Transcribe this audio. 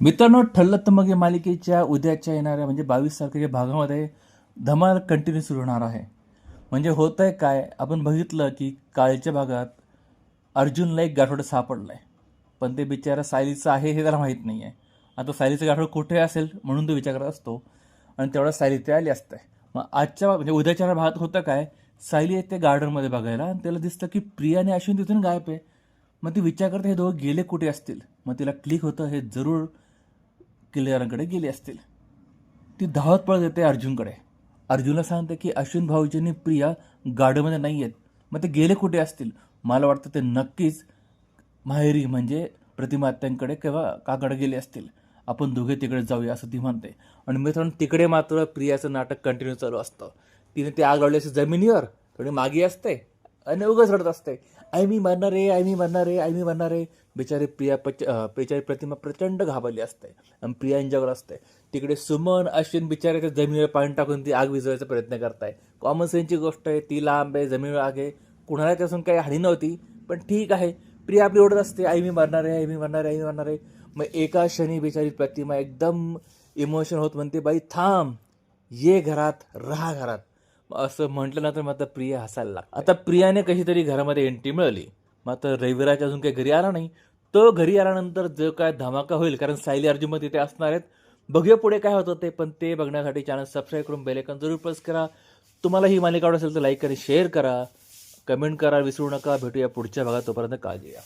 मित्रांनो ठरलं तर मग या मालिकेच्या उद्याच्या येणाऱ्या म्हणजे बावीस तारखेच्या भागामध्ये धमाल कंटिन्यू सुरू होणार आहे. म्हणजे होत आहे काय? आपण बघितलं की कालच्या भागात अर्जुनला एक गाठोडं सापडलं आहे पण ते बिचारा सायलीचं आहे हे त्याला माहीत नाही आहे आता सायलीचं गाठोडं कुठे असेल म्हणून तो विचार करत असतो. आणि तेवढा सायली ते आली असते. मग आजच्या म्हणजे उद्याच्या भागात होतं काय? सायली येते गार्डनमध्ये बघायला आणि त्याला दिसतं की प्रिया आणि अश्विन तिथून गायब आहे. मग ती विचार करते हे दोघं गेले कुठे असतील? मग तिला क्लिक होतं हे जरूर किल्लेदारांकडे गेली असतील. ती धावत पळत येते अर्जुनकडे. अर्जुनला सांगते की अश्विन भाऊजींनी प्रिया गाडीमध्ये नाही आहेत. मग ते गेले कुठे असतील? मला वाटतं ते नक्कीच माहेरी म्हणजे प्रतिमात्यांकडे किंवा काकडे गेले असतील. आपण दोघे तिकडे जाऊया असं ती म्हणते. आणि मित्रांनो तिकडे मात्र प्रियाचं नाटक कंटिन्यू चालू असतं. तिने ते आग लावली असते जमिनीवर थोडी मागे असते. आणि उगाच रडत असते. आई मी मरणार आहे आई मी मरणार आहे आई मी मरणार आहे. बिचारी प्रिया पच बिचारी प्रतिमा प्रचंड घाबरली असते आणि प्रिया यांच्यावर असते. तिकडे सुमन अश्विन बिचारे त्या जमिनीवर पाणी टाकून ती आग विझवायचा प्रयत्न करताय. कॉमन सेन्सची गोष्ट आहे ती लांब आहे जमिनीवर आग आहे. कुणाला त्यासून काही हानी नव्हती पण ठीक आहे. प्रिया आपली ओढत असते आई मी मरणार आहे आई मी मरणार आहे आई मी मरणार आहे. मग एका क्षणी बिचारी प्रतिमा एकदम इमोशन होत म्हणते बाई थांब ये घरात राहा घरात. असं म्हटलं ना तर मात्र प्रिया हसायला लागतं. आता प्रियाने कशी तरी घरामध्ये एंट्री मिळाली मात्र रविराज अजून काही घरी आला नाही. तो घरी आल्यानंतर जो काय धमाका होईल कारण सायली अर्जुन मग तिथे असणार आहेत. बघूया पुढे काय होतं ते पण ते बघण्यासाठी चॅनल सबस्क्राईब करून बेलेकन जरूर प्रेस करा. तुम्हाला ही मालिका आवडत असेल तर लाईक करा शेअर करा कमेंट करा विसरू नका. भेटूया पुढच्या भागात. तोपर्यंत काळजी घ्या.